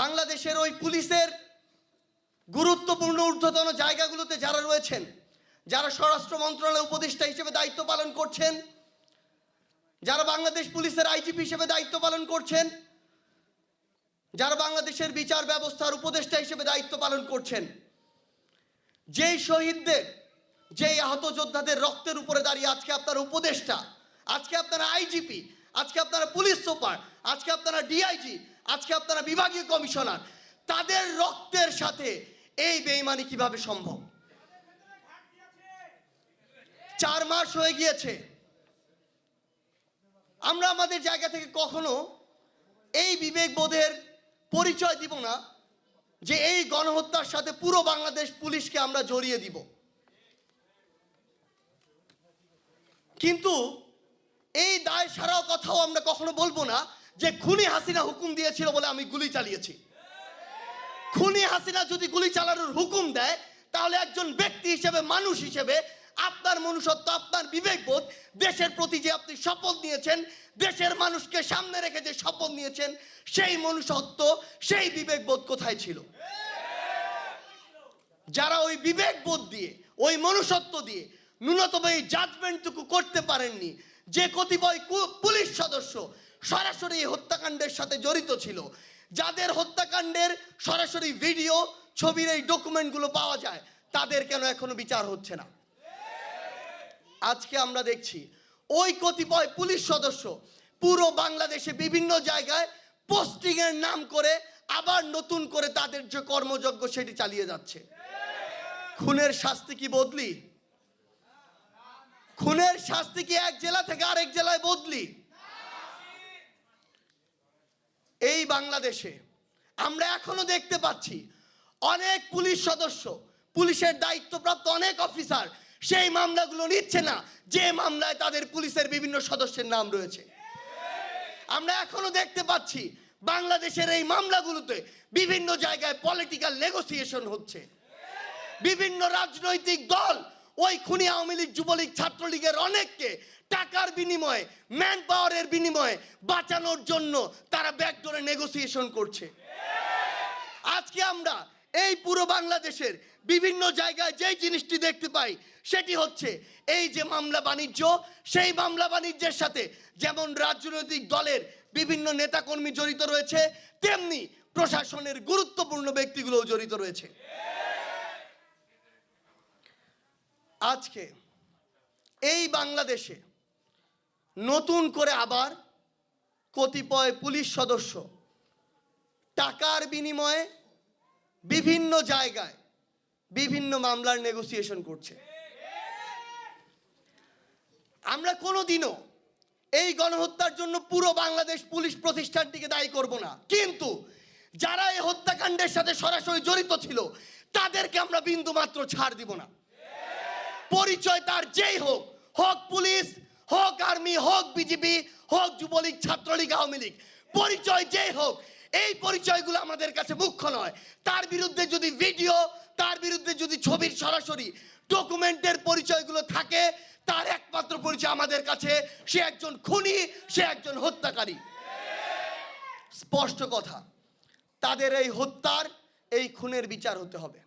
বাংলাদেশের ওই পুলিশের গুরুত্বপূর্ণ ঊর্ধ্বতন জায়গাগুলোতে যারা রয়েছেন, যারা স্বরাষ্ট্র মন্ত্রণালয়ের উপদেষ্টা হিসেবে দায়িত্ব পালন করছেন, যারা বাংলাদেশ পুলিশের আইজিপি হিসেবে দায়িত্ব পালন করছেন, যারা বাংলাদেশের বিচার ব্যবস্থার উপদেষ্টা হিসেবে দায়িত্ব পালন করছেন, যেই শহীদদের, যেই আহত যোদ্ধাদের রক্তের উপরে দাঁড়িয়ে আজকে আপনার উপদেষ্টা, আজকে আপনারা আইজিপি, আজকে আপনারা পুলিশ সুপার, আজকে আপনারা ডিআইজি আজকে আপনারা বিভাগীয় কমিশনার, তাদের রক্তের সাথে এই বেইমানি কীভাবে সম্ভব? চার মাস হয়ে গিয়েছে। আমরা আমাদের জায়গা থেকে কখনো এই বিবেকবোধের পরিচয় দিব না যে এই গণহত্যার সাথে পুরো বাংলাদেশ পুলিশকে আমরা জড়িয়ে দিব। কিন্তু এই দায় সারাও কথাও আমরা কখনো বলব না। যে খুনি হাসিনা হুকুম দিয়েছিল বলে আমি গুলি চালিয়েছি। খুনি হাসিনা যদি গুলি চালানোর হুকুম দেয়, তাহলে একজন ব্যক্তি হিসেবে, মানুষ হিসেবে আপনার মনুষ্যত্ব, আপনার বিবেকবোধ, দেশের প্রতি যে আপনি শপথ নিয়েছেন, দেশের মানুষকে সামনে রেখে যে শপথ নিয়েছেন, সেই মনুষ্যত্ব, সেই বিবেকবোধ কোথায় ছিল? যারা ওই বিবেকবোধ দিয়ে, ওই মনুষ্যত্ব দিয়ে ন্যূনতম এই জাজমেন্টটুকু করতে পারেননি, যে কতিপয় পুলিশ সদস্য সরাসরি এই হত্যাকাণ্ডের সাথে জড়িত ছিল। যাদের হত্যাকাণ্ডের সরাসরি ভিডিও, ছবির এই ডকুমেন্টগুলো পাওয়া যায়, তাদের কেন এখনও বিচার হচ্ছে না? আজকে আমরা দেখছি, ওই কতিপয় পুলিশ সদস্য পুরো বাংলাদেশে বিভিন্ন জায়গায় পোস্টিং এর নাম করে আবার নতুন করে তাদের যে কর্মযজ্ঞ সেটি চালিয়ে যাচ্ছে। খুনের শাস্তি কি বদলি? খুনের শাস্তি কি এক জেলা থেকে আরেক জেলায় বদলি? এই বাংলাদেশে আমরা এখনও দেখতে পাচ্ছি অনেক পুলিশ সদস্য, পুলিশের দায়িত্বপ্রাপ্ত অনেক অফিসার সেই মামলাগুলো নিচ্ছে না, যে মামলায় তাদের পুলিশের বিভিন্ন সদস্যের নাম রয়েছে। আমরা এখনও দেখতে পাচ্ছি বাংলাদেশের এই মামলাগুলোতে বিভিন্ন জায়গায় পলিটিক্যাল নেগোসিয়েশন হচ্ছে। বিভিন্ন রাজনৈতিক দল ওই খুনি আওয়ামী লীগ, যুবলীগ, ছাত্রলীগের অনেককে টাকার বিনিময়ে ম্যান পাওয়ারের বিনিময়ে বাঁচানোর জন্য তারা ব্যাকডোরে নেগোসিয়েশন করছে। আজকে আমরা এই পুরো বাংলাদেশের বিভিন্ন জায়গায় যেই জিনিসটি দেখতে পাই, সেটি হচ্ছে এই যে মামলা বাণিজ্য, সেই মামলা বাণিজ্যের সাথে যেমন রাজনৈতিক দলের বিভিন্ন নেতাকর্মী জড়িত রয়েছে, তেমনি প্রশাসনের গুরুত্বপূর্ণ ব্যক্তিগুলোও জড়িত রয়েছে। আজকে এই বাংলাদেশে নতুন করে আবার কতিপয় পুলিশ সদস্য টাকার বিনিময়ে বিভিন্ন জায়গায় বিভিন্ন মামলার নেগোসিয়েশন করছে। আমরা কোনোদিনও এই গণহত্যার জন্য পুরো বাংলাদেশ পুলিশ প্রতিষ্ঠানটিকে দায়ী করব না। কিন্তু যারা এই হত্যাকাণ্ডের সাথে সরাসরি জড়িত ছিল, তাদেরকে আমরা বিন্দু মাত্র ছাড় দিব না। পরিচয় তার যেই হোক হোক পুলিশ, হোক আর্মি, হোক বিজেপি হোক যুবলীগ, ছাত্রলীগ, আওয়ামী লীগ, পরিচয় যেই হোক, এই পরিচয়গুলো আমাদের কাছে মুখ্য নয়। তার বিরুদ্ধে যদি ভিডিও, তার বিরুদ্ধে যদি ছবির সরাসরি ডকুমেন্টের পরিচয়গুলো থাকে, তার একমাত্র পরিচয় আমাদের কাছে, সে একজন খুনি, সে একজন হত্যাকারী। স্পষ্ট কথা, তাদের এই হত্যার, এই খুনের বিচার হতে হবে।